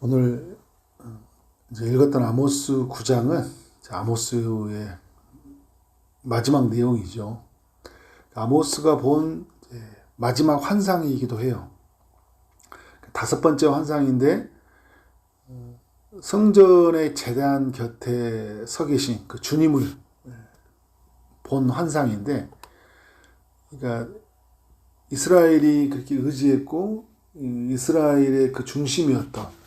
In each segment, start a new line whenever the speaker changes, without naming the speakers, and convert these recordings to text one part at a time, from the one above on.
오늘 어, 이제 읽었던 아모스 9장은 아모스의 마지막 내용이죠. 아모스가 본 마지막 환상이기도 해요. 다섯 번째 환상인데 어, 성전의 재단 곁에 서 계신 그 주님을 본 환상인데, 그러니까 이스라엘이 그렇게 의지했고 이 이스라엘의 그 중심이었던 그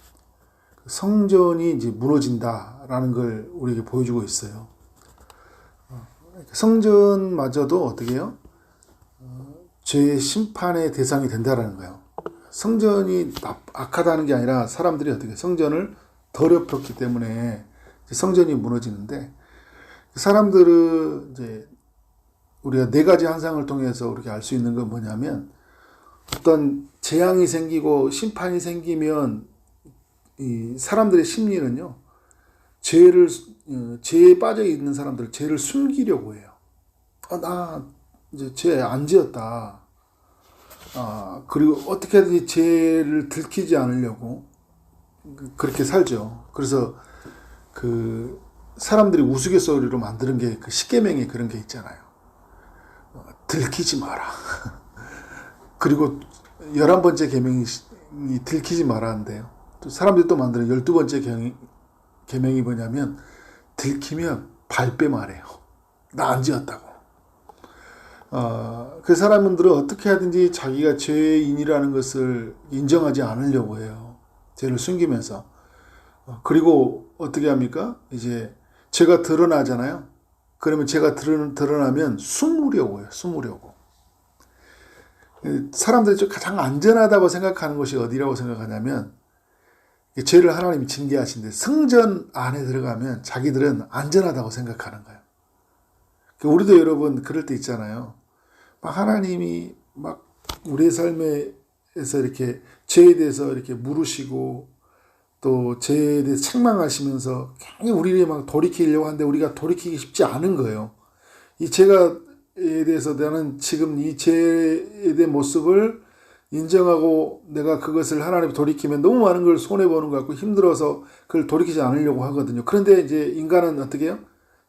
성전이 이제 무너진다라는 걸 우리에게 보여주고 있어요. 어, 성전마저도 어떻게 해요? 어, 죄의 심판의 대상이 된다라는 거예요. 성전이 나- 악하다는 게 아니라 사람들이 어떻게 성전을 더럽혔기 때문에 성전이 무너지는데 사람들은 이제 우리가 네 가지 환상을 통해서 우리가 알 수 있는 건 뭐냐면 어떤 재앙이 생기고 심판이 생기면 이 사람들의 심리는요 죄를 어, 죄에 빠져 있는 사람들 죄를 숨기려고 해요. 아, 나 이제 죄 안 지었다. 아 그리고 어떻게든지 죄를 들키지 않으려고 그- 그렇게 살죠. 그래서 그 사람들이 우스갯소리로 만드는 게 그 십계명에 그런 게 있잖아요. 어, 들키지 마라. 그리고 열한 번째 계명이 들키지 말라는데요. 또 사람들이 또 만드는 열두 번째 계명이 뭐냐면 들키면 발뺌 말해요. 나 안 지었다고. 어, 그 사람들은 어떻게 하든지 자기가 죄인이라는 것을 인정하지 않으려고 해요. 죄를 숨기면서. 어, 그리고 어떻게 합니까? 이제 죄가 드러나잖아요. 그러면 죄가 드러, 드러나면 숨으려고 해요. 숨으려고. 사람들이 좀 가장 안전하다고 생각하는 것이 어디라고 생각하냐면 이 죄를 하나님이 징계하신데 성전 안에 들어가면 자기들은 안전하다고 생각하는 거예요. 그 우리도 여러분 그럴 때 있잖아요. 막 하나님이 막 우리의 삶에서 이렇게 죄에 대해서 이렇게 물으시고 또 죄에 대해서 책망하시면서 굉장히 우리를 막 돌이키려고 하는데 우리가 돌이키기 쉽지 않은 거예요. 이 죄가에 대해서 나는 지금 이 죄에 대한 모습을 인정하고 내가 그것을 하나님 돌이키면 너무 많은 걸 손해보는 것 같고 힘들어서 그걸 돌이키지 않으려고 하거든요. 그런데 이제 인간은 어떻게 해요?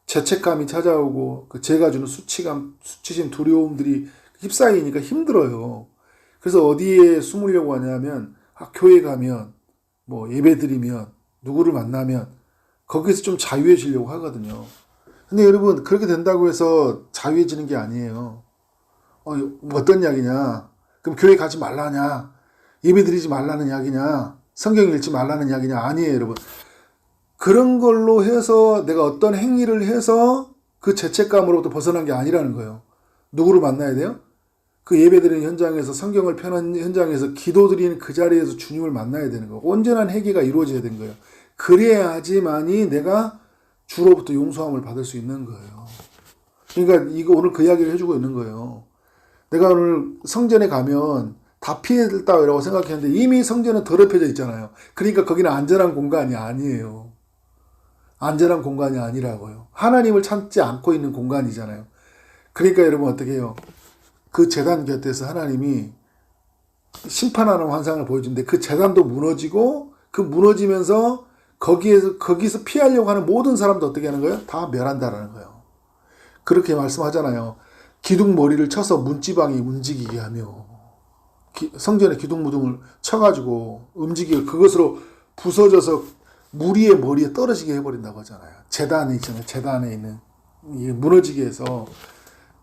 죄책감이 찾아오고 그 죄가 주는 수치감, 수치심, 두려움들이 휩싸이니까 힘들어요. 그래서 어디에 숨으려고 하냐면 아, 교회 가면 뭐 예배 드리면 누구를 만나면 거기서 좀 자유해지려고 하거든요. 근데 여러분 그렇게 된다고 해서 자유해지는 게 아니에요. 어, 어떤 이야기냐? 그럼 교회 가지 말라냐? 예배 드리지 말라는 이야기냐? 성경 읽지 말라는 이야기냐? 아니에요, 여러분. 그런 걸로 해서 내가 어떤 행위를 해서 그 죄책감으로부터 벗어난 게 아니라는 거예요. 누구를 만나야 돼요? 그 예배 드리는 현장에서 성경을 펴는 현장에서 기도 드리는 그 자리에서 주님을 만나야 되는 거예요. 온전한 회개가 이루어져야 되는 거예요. 그래야지만이 내가 주로부터 용서함을 받을 수 있는 거예요. 그러니까 이거 오늘 그 이야기를 해주고 있는 거예요. 내가 오늘 성전에 가면 다 피해다라고 생각했는데 이미 성전은 더럽혀져 있잖아요. 그러니까 거기는 안전한 공간이 아니에요. 안전한 공간이 아니라고요. 하나님을 찾지 않고 있는 공간이잖아요. 그러니까 여러분 어떻게 해요? 그 재단 곁에서 하나님이 심판하는 환상을 보여주는데 그 재단도 무너지고 그 무너지면서 거기에서 거기서 피하려고 하는 모든 사람도 어떻게 하는 거예요? 다 멸한다라는 거예요. 그렇게 말씀하잖아요. 기둥 머리를 쳐서 문지방이 움직이게 하며 기- 성전에 기둥 무둥을 쳐가지고 움직이고 그것으로 부서져서 무리의 머리에 떨어지게 해버린다고 하잖아요. 재단에 있잖아요. 재단에 있는 이 무너지게 해서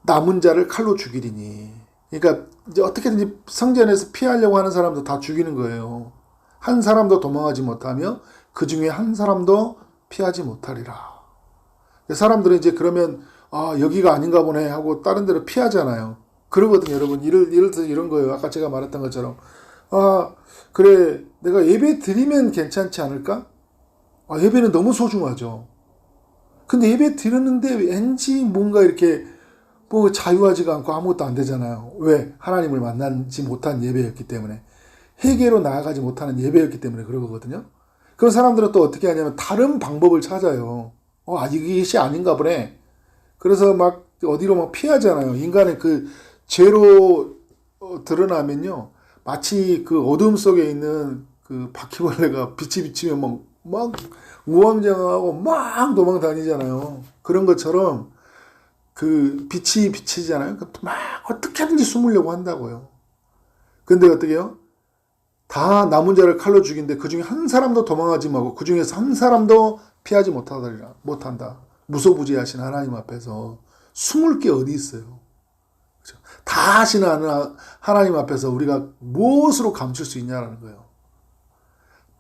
남은 자를 칼로 죽이리니. 그러니까 이제 어떻게든지 성전에서 피하려고 하는 사람도 다 죽이는 거예요. 한 사람도 도망하지 못하며 그 중에 한 사람도 피하지 못하리라. 사람들은 이제 그러면 아 여기가 아닌가 보네 하고 다른 데로 피하잖아요. 그러거든요, 여러분. 이럴 이럴 때 이런 거예요. 아까 제가 말했던 것처럼 아 그래 내가 예배 드리면 괜찮지 않을까? 아 예배는 너무 소중하죠. 근데 예배 드렸는데 왠지 뭔가 이렇게 뭐 자유하지가 않고 아무것도 안 되잖아요. 왜? 하나님을 만나지 못한 예배였기 때문에. 회개로 나아가지 못하는 예배였기 때문에 그러거든요. 그런 사람들은 또 어떻게 하냐면 다른 방법을 찾아요. 어, 아, 이것이 아닌가 보네. 그래서 막 어디로 막 피하잖아요. 인간의 그 죄로 어, 드러나면요. 마치 그 어둠 속에 있는 그 바퀴벌레가 빛이 비치면 막, 막 우왕좌왕하고 막 도망 다니잖아요. 그런 것처럼 그 빛이 비치잖아요. 그막 어떻게든지 숨으려고 한다고요. 근데 어떻게요? 다 남은 자를 칼로 죽인데 그 중에 한 사람도 도망하지 말고 그 중에서 한 사람도 피하지 못하더라 못한다. 무소부지하신 하나님 앞에서 숨을 게 어디 있어요? 그죠? 다 하시는 하나- 하나님 앞에서 우리가 무엇으로 감출 수 있냐라는 거예요.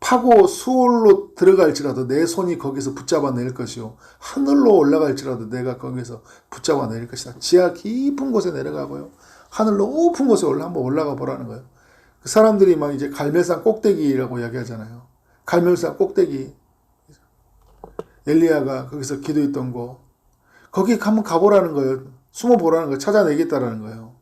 파고 수월로 들어갈지라도 내 손이 거기서 붙잡아 낼 것이요 하늘로 올라갈지라도 내가 거기서 붙잡아 낼 것이다. 지하 깊은 곳에 내려가고요. 하늘 높은 곳에 올라 한번 올라가 보라는 거예요. 그 사람들이 막 이제 갈멜산 꼭대기라고 이야기하잖아요. 갈멜산 꼭대기. 엘리야가 거기서 기도했던 곳. 거기 한번 가보라는 거예요. 숨어 보라는 거예요. 찾아내겠다라는 거예요.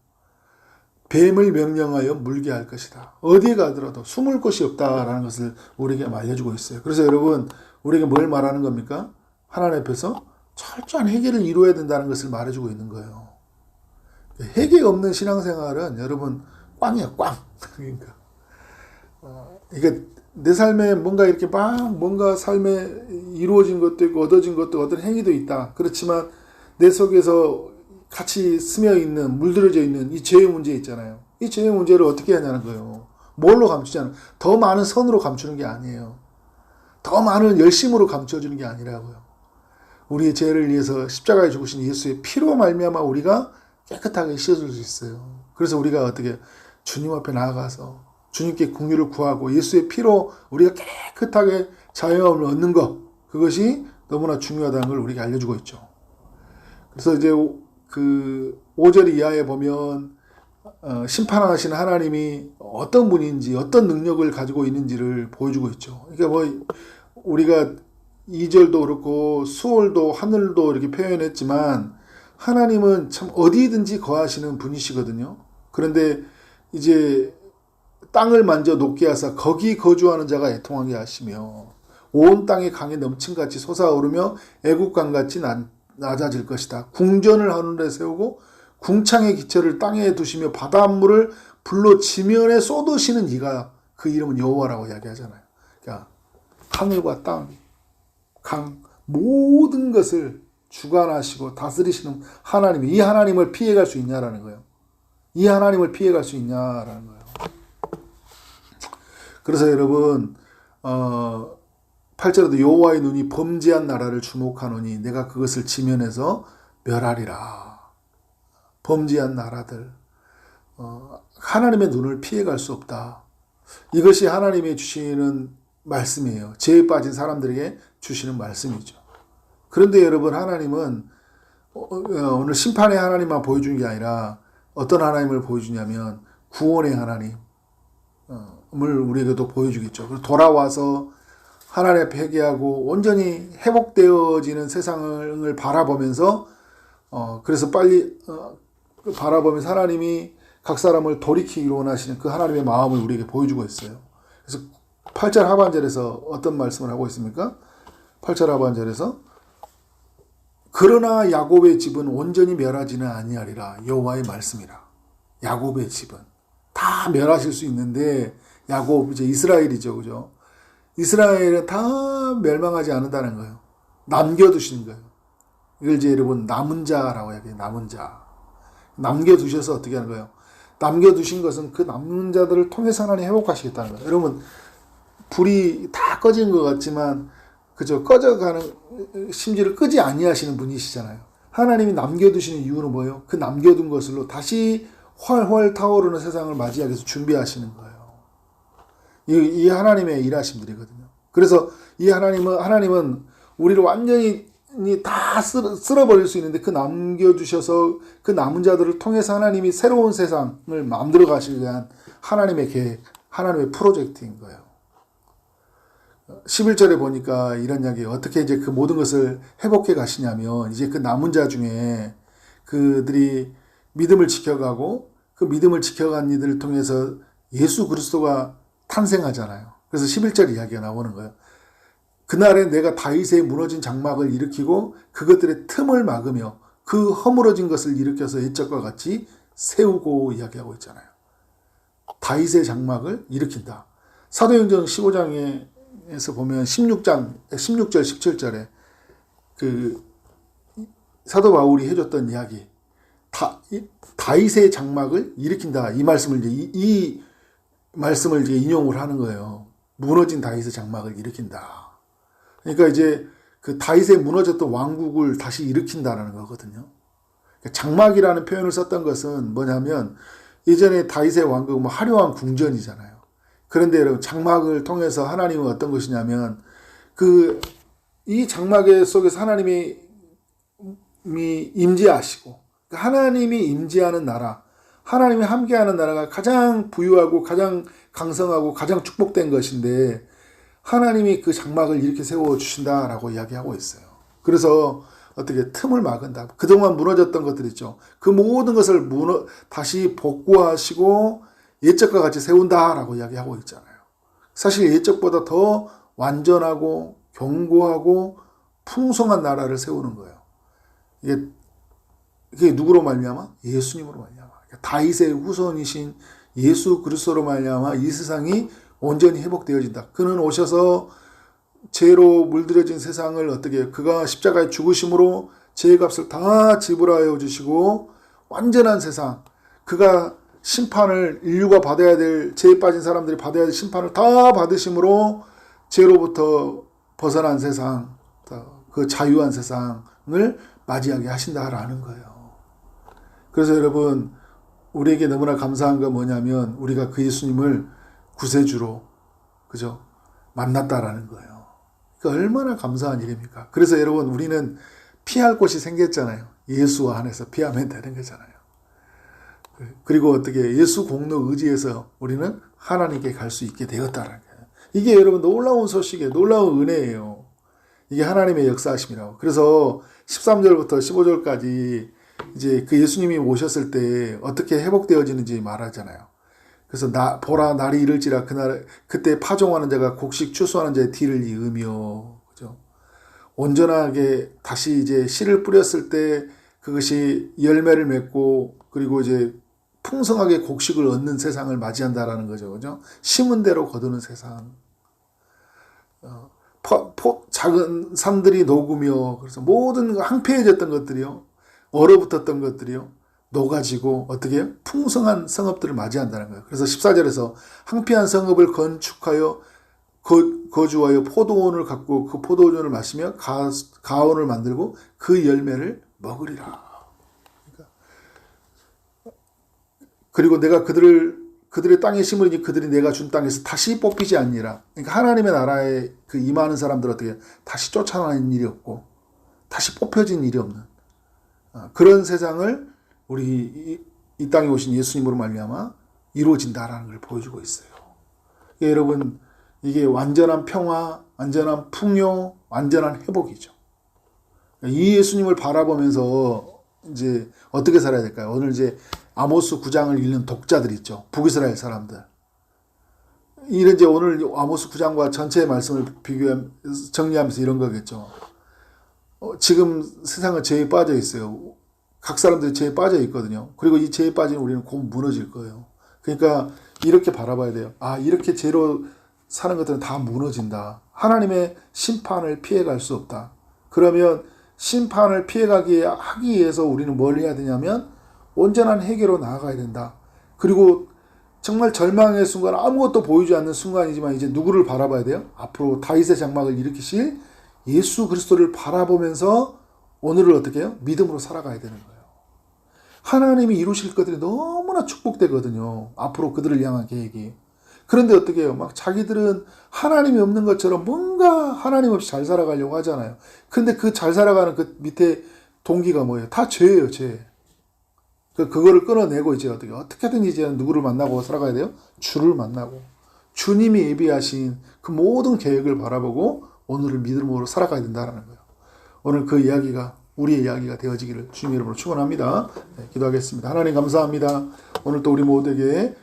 뱀을 명령하여 물게 할 것이다. 어디에 가더라도 숨을 곳이 없다라는 것을 우리에게 알려주고 있어요. 그래서 여러분, 우리에게 뭘 말하는 겁니까? 하나님 앞에서 철저한 해결을 이루어야 된다는 것을 말해주고 있는 거예요. 해결 없는 신앙생활은 여러분 꽝이야, 꽝. 그러니까. 어, 이게 내 삶에 뭔가 이렇게 막 뭔가 삶에 이루어진 것도 있고 얻어진 것도 어떤 행위도 있다. 그렇지만 내 속에서 같이 스며 있는 물들어져 있는 이 죄의 문제 있잖아요. 이 죄의 문제를 어떻게 하냐는 거예요. 뭘로 감추자는 더 많은 선으로 감추는 게 아니에요. 더 많은 열심으로 감춰주는 게 아니라고요. 우리의 죄를 위해서 십자가에 죽으신 예수의 피로 말미암아 우리가 깨끗하게 씻어줄 수 있어요. 그래서 우리가 어떻게 주님 앞에 나아가서 주님께 궁유를 구하고 예수의 피로 우리가 깨끗하게 자유함을 얻는 것 그것이 너무나 중요하다는 걸 우리에게 알려주고 있죠. 그래서 이제 그 5절 이하에 보면 어, 심판하시는 하나님이 어떤 분인지 어떤 능력을 가지고 있는지를 보여주고 있죠. 그러니까 뭐 우리가 2절도 그렇고 수월도 하늘도 이렇게 표현했지만 하나님은 참 어디든지 거하시는 분이시거든요. 그런데 이제 땅을 만져 높게 하사 거기 거주하는 자가 애통하게 하시며 온 땅이 강에 넘친같이 솟아오르며 애국강같이 난- 낮아질 것이다. 궁전을 하늘에 세우고 궁창의 기체를 땅에 두시며 바닷물을 불로 지면에 쏟으시는 이가 그 이름은 여호와라고 이야기하잖아요. 그러니까 하늘과 땅, 강 모든 것을 주관하시고 다스리시는 하나님이 이 하나님을 피해갈 수 있냐라는 거예요. 이 하나님을 피해갈 수 있냐라는 거예요. 그래서 여러분 어 8절에도 여호와의 눈이 범죄한 나라를 주목하노니 내가 그것을 지면에서 멸하리라. 범죄한 나라들 어, 하나님의 눈을 피해갈 수 없다. 이것이 하나님이 주시는 말씀이에요. 죄에 빠진 사람들에게 주시는 말씀이죠. 그런데 여러분 하나님은 어, 어, 오늘 심판의 하나님만 보여주는 게 아니라 어떤 하나님을 보여주냐면 구원의 하나님 을 우리에게도 보여주겠죠. 돌아와서 하나님 앞에 회개하고 온전히 회복되어지는 세상을 바라보면서 어 그래서 빨리 어, 그 바라보면서 하나님이 각 사람을 돌이키기로 원하시는 그 하나님의 마음을 우리에게 보여주고 있어요. 그래서 8절 하반절에서 어떤 말씀을 하고 있습니까? 8절 하반절에서 그러나 야곱의 집은 온전히 멸하지는 아니하리라 여호와의 말씀이라. 야곱의 집은 다 멸하실 수 있는데 야곱 이제 이스라엘이죠, 그죠? 이스라엘은 다 멸망하지 않는다는 거예요. 남겨두신 거예요. 이걸 이제 여러분 남은 자라고 해야 돼요. 남은 자. 남겨두셔서 어떻게 하는 거예요? 남겨두신 것은 그 남는 자들을 통해서 하나님 회복하시겠다는 거예요. 여러분 불이 다 꺼진 것 같지만 그저 꺼져가는 심지를 끄지 아니하시는 분이시잖아요. 하나님이 남겨두시는 이유는 뭐예요? 그 남겨둔 것으로 다시 활활 타오르는 세상을 맞이하기 위해서 준비하시는 거예요. 이, 이 하나님의 일하심들이거든요. 그래서 이 하나님은 하나님은 우리를 완전히 다 쓸어, 쓸어 버릴 수 있는데 그 남겨주셔서 그 남은 자들을 통해서 하나님이 새로운 세상을 만들어 가시기 위한 하나님의 계획, 하나님의 프로젝트인 거예요. 11절에 보니까 이런 이야기 어떻게 이제 그 모든 것을 회복해 가시냐면 이제 그 남은 자 중에 그들이 믿음을 지켜가고 그 믿음을 지켜간 이들을 통해서 예수 그리스도가 탄생하잖아요. 그래서 11절 이야기가 나오는 거예요. 그날에 내가 다윗의 무너진 장막을 일으키고 그것들의 틈을 막으며 그 허물어진 것을 일으켜서 옛적과 같이 세우고 이야기하고 있잖아요. 다윗의 장막을 일으킨다. 사도행전 15장에서 보면 16장 16절 17절에 그 사도 바울이 해줬던 이야기 다 이- 다윗의 장막을 일으킨다 이 말씀을 이제 이, 이 말씀을 이제 인용을 하는 거예요. 무너진 다윗의 장막을 일으킨다. 그러니까 이제 그 다윗의 무너졌던 왕국을 다시 일으킨다라는 거거든요. 그러니까 장막이라는 표현을 썼던 것은 뭐냐면 예전에 다윗의 왕국은 뭐 화려한 궁전이잖아요. 그런데 여러분 장막을 통해서 하나님은 어떤 것이냐면 그 이 장막 속에서 하나님이 이 임재하시고 그 하나님이 임재하는 나라, 하나님이 함께하는 나라가 가장 부유하고 가장 강성하고 가장 축복된 것인데 하나님이 그 장막을 이렇게 세워 주신다라고 이야기하고 있어요. 그래서 어떻게 틈을 막은다. 그동안 무너졌던 것들 있죠. 그 모든 것을 무너 다시 복구하시고 옛적과 같이 세운다라고 이야기하고 있잖아요. 사실 옛적보다 더 완전하고 견고하고 풍성한 나라를 세우는 거예요. 이게 이게 누구로 말미암아? 예수님으로 말미암아. 다윗의 후손이신 예수 그리스도로 말미암아 이 세상이 온전히 회복되어진다. 그는 오셔서 죄로 물들여진 세상을 어떻게 해요? 그가 십자가에 죽으심으로 죄의 값을 다 지불하여 주시고 완전한 세상 그가 심판을 인류가 받아야 될 죄에 빠진 사람들이 받아야 될 심판을 다 받으심으로 죄로부터 벗어난 세상 그 자유한 세상을 맞이하게 하신다라는 거예요. 그래서 여러분 우리에게 너무나 감사한 건 뭐냐면 우리가 그 예수님을 구세주로 그죠 만났다라는 거예요. 그 얼마나 감사한 일입니까? 그래서 여러분 우리는 피할 곳이 생겼잖아요. 예수 안에서 피하면 되는 거잖아요. 그리고 어떻게 예수 공로 의지에서 우리는 하나님께 갈 수 있게 되었다는 거예요. 이게 여러분 놀라운 소식이에요. 놀라운 은혜예요. 이게 하나님의 역사하심이라고. 그래서 13절부터 15절까지 이제 그 예수님이 오셨을 때 어떻게 회복되어지는지 말하잖아요. 그래서 나 보라 날이 이를지라 그날 그때 파종하는 자가 곡식 추수하는 자의 뒤를 이으며 그죠? 온전하게 다시 이제 씨를 뿌렸을 때 그것이 열매를 맺고 그리고 이제 풍성하게 곡식을 얻는 세상을 맞이한다라는 거죠. 그죠? 심은 대로 거두는 세상. 어, 포, 포, 작은 산들이 녹으며 그래서 모든 황폐해졌던 것들이요. 얼어붙었던 것들이요. 녹아지고 어떻게? 풍성한 성읍들을 맞이한다는 거예요. 그래서 14절에서 황폐한 성읍을 건축하여 거, 주하여 포도원을 갖고 그 포도원을 마시며 가, 가온을 만들고 그 열매를 먹으리라. 그러니까 그리고 내가 그들을 그들의 땅에 심으니 그들이 내가 준 땅에서 다시 뽑히지 않니라. 그러니까 하나님의 나라에 그 임하는 사람들 어떻게 다시 쫓아나는 일이 없고 다시 뽑혀진 일이 없는 어, 그런 세상을 우리 이, 이 땅에 오신 예수님으로 말미암아 이루어진다라는 걸 보여주고 있어요. 예, 여러분 이게 완전한 평화, 완전한 풍요, 완전한 회복이죠. 이 예수님을 바라보면서 이제 어떻게 살아야 될까요? 오늘 이제 아모스 9장을 읽는 독자들 있죠. 북이스라엘 사람들. 이런 이제 오늘 아모스 9장과 전체의 말씀을 비교 정리하면서 이런 거겠죠. 어, 지금 세상은 죄에 빠져 있어요. 각 사람들이 죄에 빠져 있거든요. 그리고 이 죄에 빠진 우리는 곧 무너질 거예요. 그러니까 이렇게 바라봐야 돼요. 아, 이렇게 죄로 사는 것들은 다 무너진다. 하나님의 심판을 피해갈 수 없다. 그러면 심판을 피해가기 하기 위해서 우리는 뭘 해야 되냐면 온전한 해결로 나아가야 된다. 그리고 정말 절망의 순간 아무것도 보이지 않는 순간이지만 이제 누구를 바라봐야 돼요? 앞으로 다윗의 장막을 일으키실 예수 그리스도를 바라보면서 오늘을 어떻게 해요? 믿음으로 살아가야 되는 거예요. 하나님이 이루실 것들이 너무나 축복되거든요. 앞으로 그들을 향한 계획이. 그런데 어떻게 해요? 막 자기들은 하나님이 없는 것처럼 뭔가 하나님 없이 잘 살아가려고 하잖아요. 근데 그 잘 살아가는 그 밑에 동기가 뭐예요? 다 죄예요, 죄. 그, 그거를 끊어내고 이제 어떻게, 어떻게든 이제 누구를 만나고 살아가야 돼요? 주를 만나고. 주님이 예비하신 그 모든 계획을 바라보고 오늘을 믿음으로 살아가야 된다는 거예요. 오늘 그 이야기가 우리의 이야기가 되어지기를 주님 이름으로 축원합니다. 네, 기도하겠습니다. 하나님 감사합니다. 오늘 또 우리 모두에게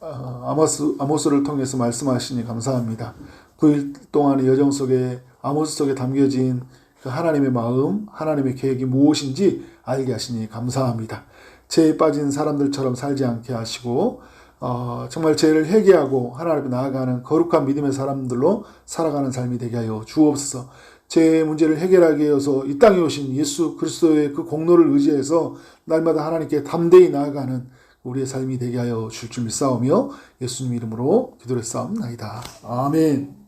아모스, 아모스를 통해서 말씀하시니 감사합니다. 9일 동안의 여정 속에 아모스 속에 담겨진 그 하나님의 마음, 하나님의 계획이 무엇인지 알게 하시니 감사합니다. 죄에 빠진 사람들처럼 살지 않게 하시고 어, 정말 죄를 회개하고 하나님 앞에 나아가는 거룩한 믿음의 사람들로 살아가는 삶이 되게 하여 주옵소서. 제 문제를 해결하기 위해서 이 땅에 오신 예수 그리스도의 그 공로를 의지해서 날마다 하나님께 담대히 나아가는 우리의 삶이 되게 하여 줄 줄 믿사오며 예수님 이름으로 기도를 싸움나이다. 아멘.